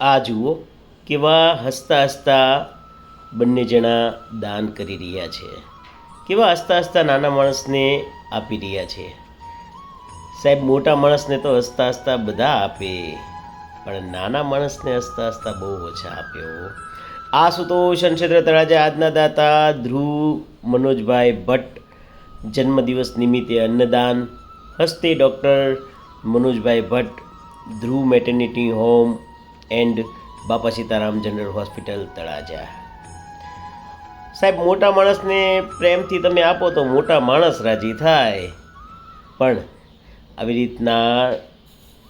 આ જુઓ કેવા હસતા હસતા બંને જણા દાન કરી રહ્યા છે. કેવા હસતા હસતા નાના માણસને આપી રહ્યા છે. સાહેબ, મોટા માણસને તો હસતા હસતા બધા આપે, પણ નાના માણસને હસતા હસતા બહુ ઓછા આપ્યો આ સુતોષ ક્ષેત્ર તળાજા આજના દાતા ધ્રુવ મનોજભાઈ ભટ્ટ જન્મદિવસ નિમિત્તે અન્નદાન. હસ્તે doctor Manojbhai Bhatt Dhruv maternity home and Bapa Sitaram general hospital Talaja. સાહેબ, મોટા માણસને પ્રેમથી તમે આપો તો મોટા માણસ રાજી થાય. પણ આવી રીતના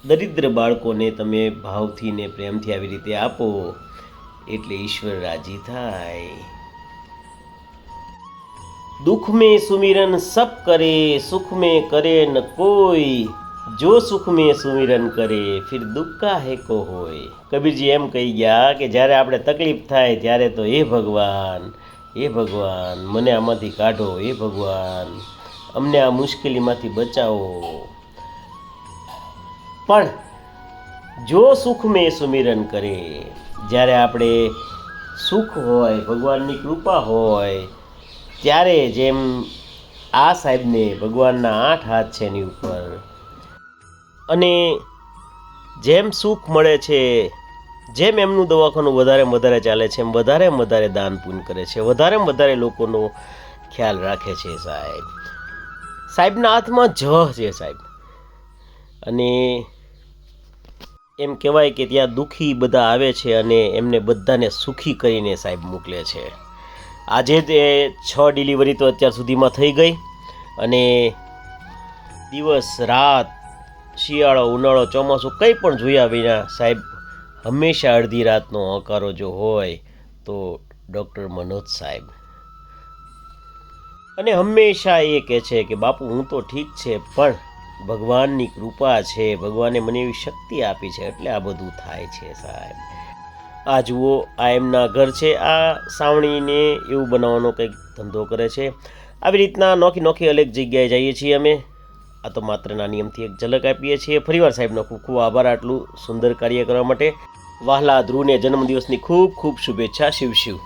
દરિદ્ર બાળકોને તમે ભાવથી ને પ્રેમથી આવી રીતે આપો એટલે ઈશ્વર રાજી થાય. દુઃખ મેં સુમિરન સપ કરે, સુખ મેં કરે ન કોઈ. જો સુખ મેં સુમિરન કરે, ફિર દુઃખા હે કો હોય. કબીરજી એમ કહી ગયા કે જ્યારે આપણે તકલીફ થાય ત્યારે તો હે ભગવાન હે ભગવાન, મને આમાંથી કાઢો, હે ભગવાન, અમને આ મુશ્કેલીમાંથી બચાવો. પણ જો સુખ મેં સુમિરન કરે, જ્યારે આપણે સુખ હોય, ભગવાનની કૃપા હોય, ત્યારે જેમ આ સાહેબને ભગવાનના આઠ હાથ છે એની ઉપર અને જેમ સુખ મળે છે, જેમ એમનું દવાખાનું વધારે વધારે ચાલે છે, એમ વધારે વધારે દાન પૂન કરે છે, વધારે વધારે લોકોનો ખ્યાલ રાખે છે સાહેબ. સાહેબના હાથમાં જહ છે સાહેબ. અને એમ કહેવાય કે ત્યાં દુઃખી બધા આવે છે અને એમને બધાને સુખી કરીને સાહેબ મોકલે છે. આજે તે છ ડિલિવરી તો અત્યાર સુધીમાં થઈ ગઈ અને દિવસ, રાત શિયાળો, ઉનાળો, ચોમાસું કંઈ પણ જોયા વિના સાહેબ, હંમેશા અડધી રાતનો હકારો જો હોય તો ડૉક્ટર મનોજ સાહેબ. અને હંમેશા એ કહે છે કે, બાપુ, હું તો ઠીક છે, પણ ભગવાનની કૃપા છે, ભગવાને મને એવી શક્તિ આપી છે, એટલે આ બધું થાય છે સાહેબ. આ જુઓ, આ એમના ઘર છે, આ સાવણીને એવું બનાવવાનો કંઈક ધંધો કરે છે. આવી રીતના નોખી નોખી અલગ જગ્યાએ જઈએ છીએ અમે. આ તો માત્ર ના નિયમથી એક ઝલક આપીએ છીએ. ફરીવાર સાહેબનો ખૂબ ખૂબ આભાર. આટલું સુંદર કાર્ય કરવા માટે વહાલા ધ્રુવને જન્મદિવસની ખૂબ ખૂબ શુભેચ્છા. શિવ શિવ.